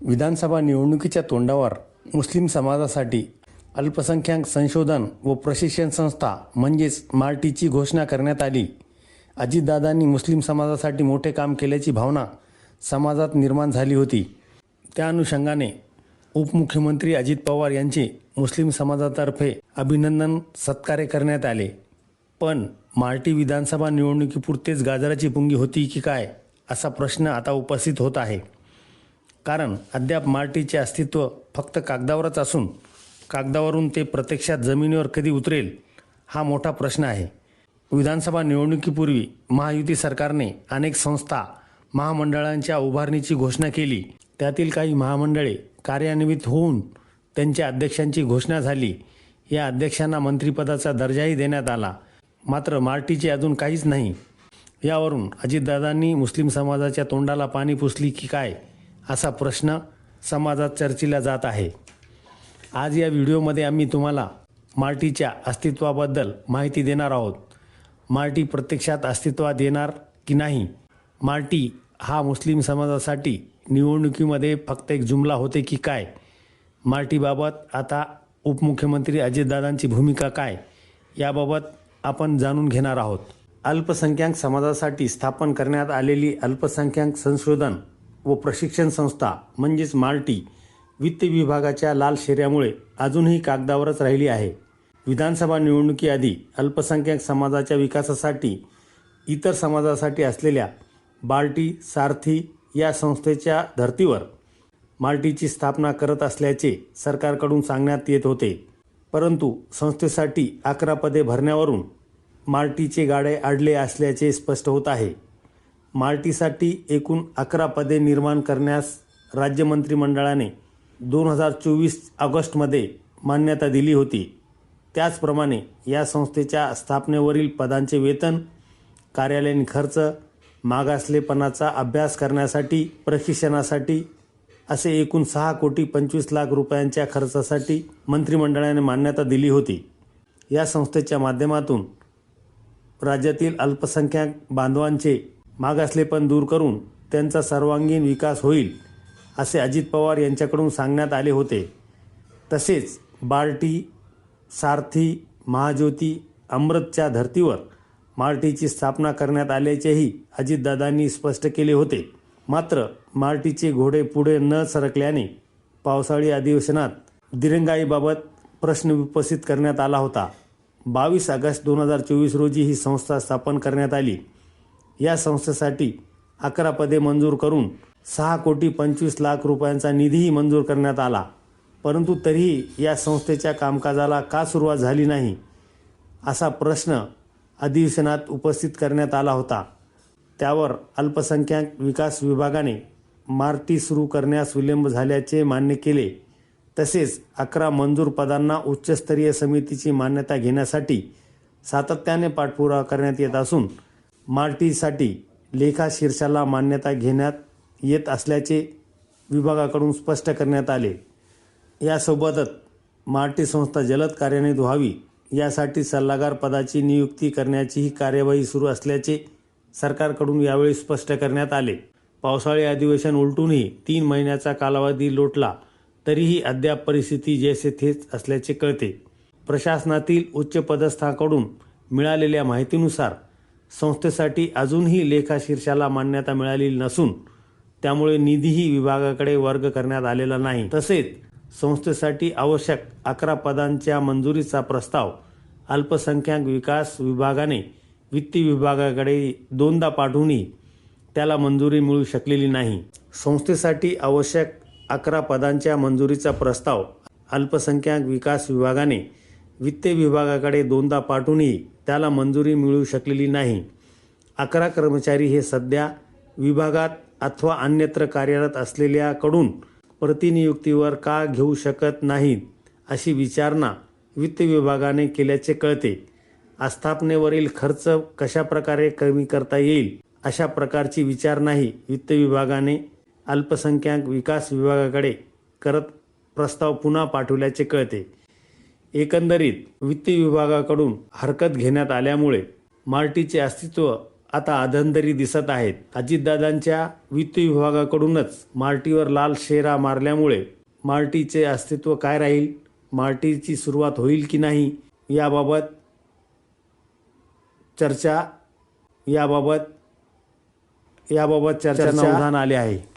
विधानसभा निवडणुकीच्या तोंडावर मुस्लिम समाजासाठी अल्पसंख्याक संशोधन व प्रशिक्षण संस्था म्हणजेच मार्टीची घोषणा करण्यात आली. अजितदादांनी मुस्लिम समाजासाठी मोठे काम केल्याची भावना समाजात निर्माण झाली होती. त्या अनुषंगाने उपमुख्यमंत्री अजित पवार यांचे मुस्लिम समाजातर्फे अभिनंदन सत्कार्य करण्यात आले. पण मार्टी विधानसभा निवडणुकीपुरतेच गाजराची पुंगी होती की काय असा प्रश्न आता उपस्थित होत आहे. कारण अद्याप मार्टीचे अस्तित्व फक्त कागदावरच असून कागदावरून ते प्रत्यक्षात जमिनीवर कधी उतरेल हा मोठा प्रश्न आहे. विधानसभा निवडणुकीपूर्वी महायुती सरकारने अनेक संस्था महामंडळांच्या उभारणीची घोषणा केली. त्यातील काही महामंडळे कार्यान्वित होऊन त्यांच्या अध्यक्षांची घोषणा झाली. या अध्यक्षांना मंत्रिपदाचा दर्जाही देण्यात आला. मात्र मार्टीचे अजून काहीच नाही. यावरून अजितदादांनी मुस्लिम समाजाच्या तोंडाला पाणी पुसली की काय? असा प्रश्न समाजात चर्चेला जात आहे. आज या व्हिडिओमध्ये आम्ही तुम्हाला मार्टीच्या अस्तित्वाबद्दल माहिती देणार आहोत. मार्टी प्रत्यक्षात अस्तित्वात येणार की नाही? मार्टी हा मुस्लिम समाजासाठी निवडणुकीमध्ये फक्त एक जुमला होते की काय? मार्टीबाबत आता उपमुख्यमंत्री अजितदादांची भूमिका काय? याबाबत आपण जाणून घेणार आहोत. अल्पसंख्याक समाजासाठी स्थापन करण्यात आलेली अल्पसंख्याक संशोधन व प्रशिक्षण संस्था म्हणजेच मार्टी वित्त विभागाच्या लाल शेऱ्यामुळे अजूनही कागदावरच राहिली आहे. विधानसभा निवडणुकीआधी अल्पसंख्याक समाजाच्या विकासासाठी इतर समाजासाठी असलेल्या बार्टी सारथी या संस्थेच्या धर्तीवर मार्टीची स्थापना करत असल्याचे सरकारकडून सांगण्यात येत होते. परंतु संस्थेसाठी अकरा पदे भरण्यावरून मार्टीचे गाडे अडले असल्याचे स्पष्ट होत आहे. मार्टीसाठी एकूण अकरा पदे निर्माण करण्यास राज्य मंत्रिमंडळाने दोन हजार चोवीस ऑगस्टमध्ये मान्यता दिली होती. त्याचप्रमाणे या संस्थेच्या स्थापनेवरील पदांचे वेतन कार्यालयीन खर्च मागासलेपणाचा अभ्यास करण्यासाठी प्रशिक्षणासाठी असे एकूण सहा कोटी पंचवीस लाख रुपयांच्या खर्चासाठी मंत्रिमंडळाने मान्यता दिली होती. या संस्थेच्या माध्यमातून राज्यातील अल्पसंख्याक बांधवांचे मागासलेपण दूर करून त्यांचा सर्वांगीण विकास होईल असे अजित पवार यांच्याकडून सांगण्यात आले होते. तसेच बार्टी सारथी महाज्योती अमृतच्या धर्तीवर मार्टीची स्थापना करण्यात आल्याचेही अजितदादांनी स्पष्ट केले होते. मात्र मार्टीचे घोडे पुढे न सरकल्याने पावसाळी अधिवेशनात दिरंगाईबाबत प्रश्न उपस्थित करण्यात आला होता. बावीस ऑगस्ट दोन हजार चोवीस रोजी ही संस्था स्थापन करण्यात आली. या संस्थेसाठी अकरा पदे मंजूर करून सहा कोटी पंचवीस लाख रुपयांचा निधीही मंजूर करण्यात आला. परंतु तरीही या संस्थेच्या कामकाजाला का सुरुवात झाली नाही असा प्रश्न अधिवेशनात उपस्थित करण्यात आला होता. त्यावर अल्पसंख्याक विकास विभागाने मार्टी सुरू करण्यास विलंब झाल्याचे मान्य केले. तसेच अकरा मंजूर पदांना उच्चस्तरीय समितीची मान्यता घेण्यासाठी सातत्याने पाठपुरावा करण्यात येत असून मार्टीसाठी लेखा शीर्षाला मान्यता घेण्यात येत असल्याचे विभागाकडून स्पष्ट करण्यात आले. यासोबतच मार्टी संस्था जलद कार्यान्वित व्हावी यासाठी सल्लागार पदाची नियुक्ती करण्याचीही कार्यवाही सुरू असल्याचे सरकारकडून यावेळी स्पष्ट करण्यात आले. पावसाळी अधिवेशन उलटूनही तीन महिन्याचा कालावधी लोटला तरीही अद्याप परिस्थिती जैसे थेच असल्याचे कळते. प्रशासनातील उच्चपदस्थाकडून मिळालेल्या माहितीनुसार संस्थेसाठी अजूनही लेखा शीर्षाला मान्यता मिळालेली नसून त्यामुळे निधीही विभागाकडे वर्ग करण्यात आलेला नाही. तसेच संस्थेसाठी आवश्यक अकरा पदांच्या मंजुरीचा प्रस्ताव अल्पसंख्याक विकास विभागाने वित्त विभागाकडे दोनदा पाठवूनही त्याला मंजुरी मिळू शकलेली नाही. संस्थेसाठी आवश्यक अकरा पदांच्या मंजुरीचा प्रस्ताव अल्पसंख्याक विकास विभागाने वित्त विभागाकडे दोनदा पाठवूनही त्याला मंजुरी मिळू शकलेली नाही. अकरा कर्मचारी हे सध्या विभागात अथवा अन्यत्र कार्यरत असलेल्याकडून प्रतिनियुक्तीवर का घेऊ शकत नाहीत अशी विचारणा वित्त विभागाने केल्याचे कळते. आस्थापनेवरील खर्च कशाप्रकारे कमी करता येईल अशा प्रकारची विचारणाही वित्त विभागाने अल्पसंख्याक विकास विभागाकडे करत प्रस्ताव पुन्हा पाठवल्याचे कळते. एकंदरीत वित्त विभागाकडून हरकत घेण्यात आल्यामुळे मार्टीचे अस्तित्व आता अधंदरी दिसत आहेत. अजितदादांच्या वित्त विभागाकडूनच मार्टीवर लाल शेरा मारल्यामुळे मार्टीचे अस्तित्व काय राहील? मार्टीची सुरुवात होईल की नाही? याबाबत चर्चा याबाबत याबाबत चर्चा आले आहे.